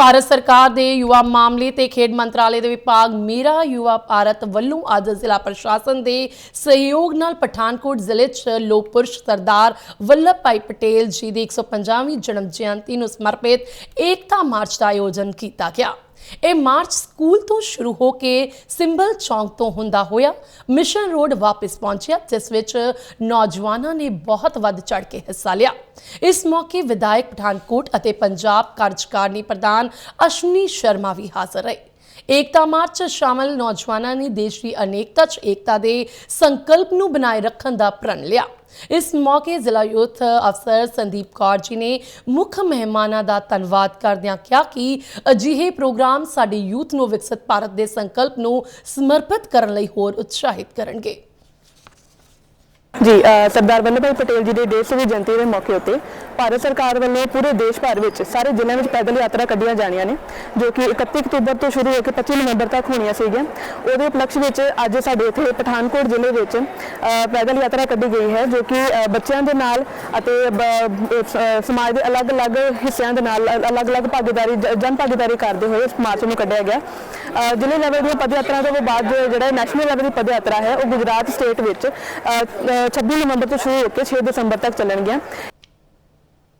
ਭਾਰਤ ਸਰਕਾਰ ਦੇ ਯੁਵਾ ਮਾਮਲੇ ਤੇ ਖੇਡ ਮੰਤਰਾਲੇ ਦੇ ਵਿਭਾਗ ਮੇਰਾ ਯੁਵਾ ਭਾਰਤ ਵੱਲੋਂ ਅੱਜ ਜ਼ਿਲ੍ਹਾ ਪ੍ਰਸ਼ਾਸਨ ਦੇ ਸਹਿਯੋਗ ਨਾਲ ਪਠਾਨਕੋਟ ਜ਼ਿਲ੍ਹੇ 'ਚ ਲੋਕ ਪੁਰਸ਼ ਸਰਦਾਰ ਵੱਲਭ ਭਾਈ ਪਟੇਲ ਜੀ ਦੀ 150ਵੀਂ ਜਨਮ ਜਯੰਤੀ ਨੂੰ ਸਮਰਪਿਤ ਏਕਤਾ ਮਾਰਚ ਦਾ ਆਯੋਜਨ ਕੀਤਾ ਗਿਆ। ਇਹ ਮਾਰਚ ਸਕੂਲ ਤੋਂ ਸ਼ੁਰੂ ਹੋ ਕੇ ਸਿੰਬਲ ਚੌਂਕ ਤੋਂ ਹੁੰਦਾ ਹੋਇਆ ਮਿਸ਼ਨ ਰੋਡ ਵਾਪਸ ਪਹੁੰਚਿਆ, ਜਿਸ ਵਿੱਚ ਨੌਜਵਾਨਾਂ ਨੇ ਬਹੁਤ ਵੱਧ ਚੜ ਕੇ ਹਿੱਸਾ ਲਿਆ। ਇਸ ਮੌਕੇ ਵਿਧਾਇਕ ਪਠਾਨਕੋਟ ਅਤੇ ਪੰਜਾਬ ਕਾਰਜਕਾਰਨੀ ਪ੍ਰਧਾਨ ਅਸ਼ਵਨੀ ਸ਼ਰਮਾ ਵੀ ਹਾਜ਼ਰ ਰਹੇ। ਏਕਤਾ ਮਾਰਚ 'ਚ ਸ਼ਾਮਲ ਨੌਜਵਾਨਾਂ ਨੇ ਦੇਸ਼ ਦੀ ਅਨੇਕਤਾ 'ਚ ਏਕਤਾ ਦੇ ਸੰਕਲਪ ਨੂੰ ਬਣਾਏ ਰੱਖਣ ਦਾ ਪ੍ਰਣ ਲਿਆ। ਇਸ ਮੌਕੇ ਜ਼ਿਲ੍ਹਾ ਯੂਥ ਅਫਸਰ ਸੰਦੀਪ ਕੌਰ ਜੀ ਨੇ ਮੁੱਖ ਮਹਿਮਾਨਾਂ ਦਾ ਧੰਨਵਾਦ ਕਰਦਿਆਂ ਕਿਹਾ ਕਿ ਅਜਿਹੇ ਪ੍ਰੋਗਰਾਮ ਸਾਡੇ ਯੂਥ ਨੂੰ ਵਿਕਸਿਤ ਭਾਰਤ ਦੇ ਸੰਕਲਪ ਨੂੰ ਸਮਰਪਿਤ ਕਰਨ ਲਈ ਹੋਰ ਉਤਸ਼ਾਹਿਤ ਕਰਨਗੇ। ਜੀ ਸਰਦਾਰ ਵੱਲਭ ਭਾਈ ਪਟੇਲ ਜੀ ਦੇ 150ਵੀਂ ਜਯੰਤੀ ਦੇ ਮੌਕੇ ਉੱਤੇ ਭਾਰਤ ਸਰਕਾਰ ਵੱਲੋਂ ਪੂਰੇ ਦੇਸ਼ ਭਰ ਵਿੱਚ ਸਾਰੇ ਜ਼ਿਲ੍ਹਿਆਂ ਵਿੱਚ ਪੈਦਲ ਯਾਤਰਾ ਕੱਢੀਆਂ ਜਾਣੀਆਂ ਨੇ, ਜੋ ਕਿ 31 ਅਕਤੂਬਰ ਤੋਂ ਸ਼ੁਰੂ ਹੋ ਕੇ 25 ਨਵੰਬਰ ਤੱਕ ਹੋਣੀਆਂ ਸੀਗੀਆਂ। ਉਹਦੇ ਉਪਲਕਸ਼ ਵਿੱਚ ਅੱਜ ਸਾਡੇ ਇੱਥੇ ਪਠਾਨਕੋਟ ਜ਼ਿਲ੍ਹੇ ਵਿੱਚ ਪੈਦਲ ਯਾਤਰਾ ਕੱਢੀ ਗਈ ਹੈ, ਜੋ ਕਿ ਬੱਚਿਆਂ ਦੇ ਨਾਲ ਅਤੇ ਬ- ਸਮਾਜ ਦੇ ਅਲੱਗ-ਅਲੱਗ ਹਿੱਸਿਆਂ ਦੇ ਨਾਲ ਅਲੱਗ-ਅਲੱਗ ਭਾਗੀਦਾਰੀ, ਜ- ਜਨ ਭਾਗੀਦਾਰੀ ਕਰਦੇ ਹੋਏ ਇਸ ਮਾਰਚ ਨੂੰ ਕੱਢਿਆ ਗਿਆ। ਜ਼ਿਲ੍ਹੇ ਲੈਵਲ ਦੀਆਂ ਪਦ ਯਾਤਰਾ ਤੋਂ ਬਾਅਦ, ਜਿਹੜਾ ਨੈਸ਼ਨਲ ਲੈਵਲ ਦੀ ਪਦ ਯਾਤਰਾ ਹੈ, ਉਹ ਗੁਜਰਾਤ ਸਟੇਟ ਵਿੱਚ 26 ਨਵੰਬਰ ਤੋਂ ਸ਼ੁਰੂ ਹੋ ਕੇ 6 ਦਸੰਬਰ ਤੱਕ ਚੱਲਣਗੀਆਂ।